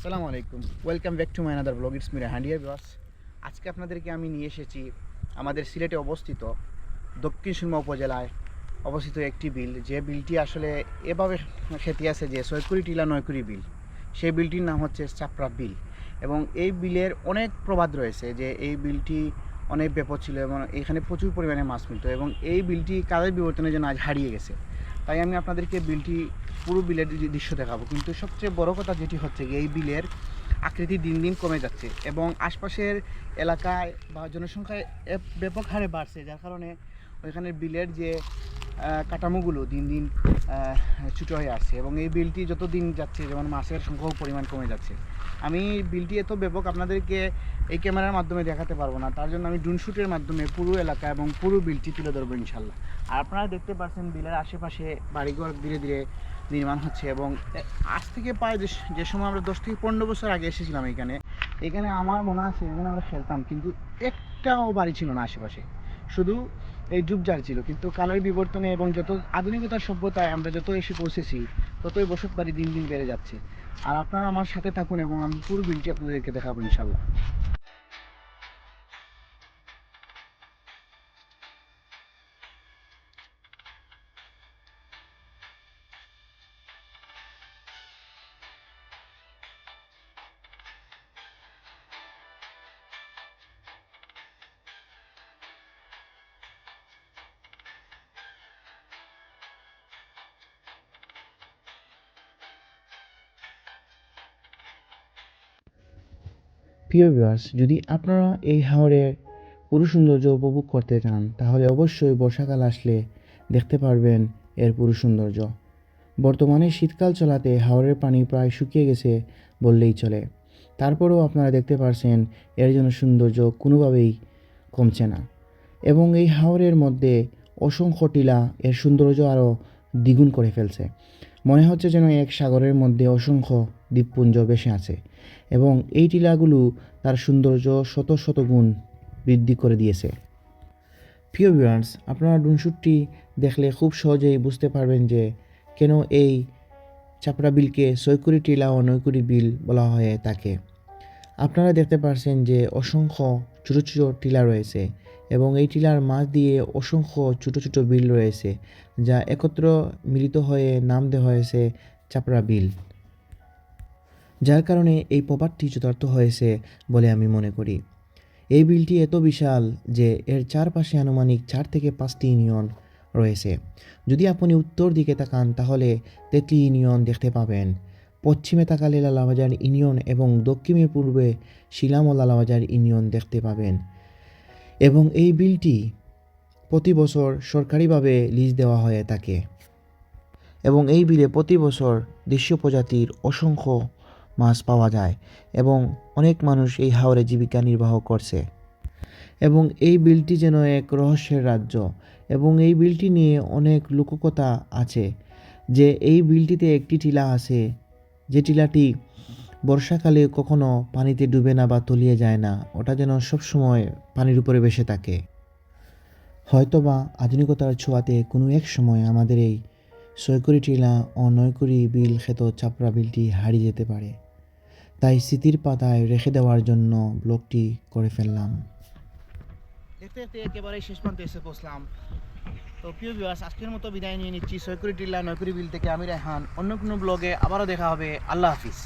আসসালামু আলাইকুম। Welcome back to my another blog it's Mira হ্যান্ডিয়ার বিবাস আজকে আপনাদেরকে আমি নিয়ে এসেছি আমাদের সিলেটে অবস্থিত দক্ষিণ সুরমা উপজেলায় অবস্থিত একটি বিল। যে বিলটি আসলে এভাবে খ্যাতি আছে যে সৈকুড়ি টিলা নয়কুড়ি বিল। সেই বিলটির নাম হচ্ছে চাপড়া বিল। এবং এই বিলের অনেক প্রবাদ রয়েছে যে এই বিলটি অনেক ব্যাপক ছিল এবং এখানে প্রচুর পরিমাণে মাছ মিলত এবং এই বিলটি কাজের বিবর্তনের জন্য আজ হারিয়ে গেছে। তাই আমি আপনাদেরকে বিলটি পুরো বিলের দৃশ্য দেখাবো। কিন্তু সবচেয়ে বড় কথা যেটি হচ্ছে এই বিলের আকৃতি দিন দিন কমে যাচ্ছে এবং আশপাশের এলাকায় বা জনসংখ্যায় ব্যাপক হারে বাড়ছে, যার কারণে ওইখানের বিলের যে কাঠামোগুলো দিন দিন ছোটো হয়ে আসছে এবং এই বিলটি যত দিন যাচ্ছে যেমন মাছের সংখ্যাও পরিমাণ কমে যাচ্ছে। আমি বিলটি এত ব্যাপক আপনাদেরকে এই ক্যামেরার মাধ্যমে দেখাতে পারব না, তার জন্য আমি ড্রোন শ্যুটের মাধ্যমে পুরো এলাকা এবং পুরো বিলটি তুলে ধরবো ইনশাল্লাহ। আর আপনারা দেখতে পাচ্ছেন বিলের আশেপাশে বাড়িঘর ধীরে ধীরে নির্মাণ হচ্ছে এবং আজ থেকে প্রায় যে সময় আমরা দশ থেকে পনেরো বছর আগে এসেছিলাম এখানে এখানে আমার মনে আছে এখানে আমরা খেলতাম, কিন্তু একটাও বাড়ি ছিল না আশেপাশে। শুধু এই ডুবজার ছিল, কিন্তু কালের বিবর্তনে এবং যত আধুনিকতার সভ্যতায় আমরা যত এসে পৌঁছেছি, ততই বসত বাড়ি দিন দিন বেড়ে যাচ্ছে। আর আপনারা আমার সাথে থাকুন এবং আমি পুরো বিলটি আপনাদেরকে দেখাবো ইনশাল্লাহ প্রিয় ভিউয়ার্স যদি আপনারা এই হাওরের পুরো সৌন্দর্য উপভোগ করতে চান, তাহলে অবশ্যই বর্ষাকাল আসলে দেখতে পারবেন এর পুরো সৌন্দর্য। বর্তমানে শীতকাল চলাতে হাওরের পানি প্রায় শুকিয়ে গেছে বললেই চলে। তারপরেও আপনারা দেখতে পারছেন এর জন্য সৌন্দর্য কোনোভাবেই কমছে না। এবং এই হাওরের মধ্যে অসংখ্য টিলা এর সৌন্দর্য আরও দ্বিগুণ করে ফেলছে। মনে হচ্ছে যেন এক সাগরের মধ্যে অসংখ্য দ্বীপপুঞ্জ বেসে আছে এবং এই টিলাগুলো তার সৌন্দর্য শত শত গুণ বৃদ্ধি করে দিয়েছে। প্রিয় ভিউয়ার্স আপনারা ডুনশুটটি দেখলে খুব সহজেই বুঝতে পারবেন যে কেন এই চাপড়া বিলকে সৈকুড়ি টিলা ও নৈকুড়ি বিল বলা হয়ে থাকে আপনারা দেখতে পারছেন যে অসংখ্য ছোটো ছোটো টিলা রয়েছে। এবং এই টিলার মাঝ দিয়ে অসংখ্য ছোট ছোট বিল রয়েছে, যা একত্র মিলিত হয়ে নাম দেওয়া হয়েছে চাপড়া বিল। যার কারণে এই প্রবাদটি যথার্থ হয়েছে বলে আমি মনে করি। এই বিলটি এত বিশাল যে এর চারপাশে আনুমানিক চার থেকে পাঁচটি ইউনিয়ন রয়েছে। যদি আপনি উত্তর দিকে তাকান, তাহলে তেতলি ইউনিয়ন দেখতে পাবেন। পশ্চিমে তাকালে লালাবাজার ইউনিয়ন এবং দক্ষিণে পূর্বে শিলাম ও লালাবাজার ইউনিয়ন দেখতে পাবেন। এবং এই বিলটি প্রতি বছর সরকারিভাবে লিজ দেওয়া হয়ে থাকে। এবং এই বিলে প্রতি বছর দেশীয় প্রজাতির অসংখ্য মাছ পাওয়া যায় এবং অনেক মানুষ এই হাওরে জীবিকা নির্বাহ করছে। এবং এই বিলটি যেন এক রহস্যের রাজ্য এবং এই বিলটি নিয়ে অনেক লোককথা আছে যে এই বিলটিতে একটি টিলা আছে, যে টিলাটি বর্ষাকালে কখনো পানিতে ডুবে না বা তলিয়ে যায় না, ওটা যেন সবসময় পানির উপরে ভেসে থাকে। হয়তোবা আধুনিকতার ছোঁয়াতে কোনো এক সময় আমাদের এই সৈকড়ি টিলা ও নয়কুড়ি বিল খ্যাত চাপড়া বিলটি হারিয়ে যেতে পারে। তাই স্মৃতির পাতায় রেখে দেওয়ার জন্য ব্লগটি করে ফেললাম। দেখতে দেখতে একেবারে শেষ প্রান্তে এসে পৌঁছলাম। তো প্রিয় আজকের মতো বিদায় নিয়ে নিচ্ছি সৈকুড়ি টিল্লা নয়কুড়ি বিল থেকে আমি রেহান। অন্য কোনো ব্লগে আবারও দেখা হবে। আল্লাহ হাফিজ।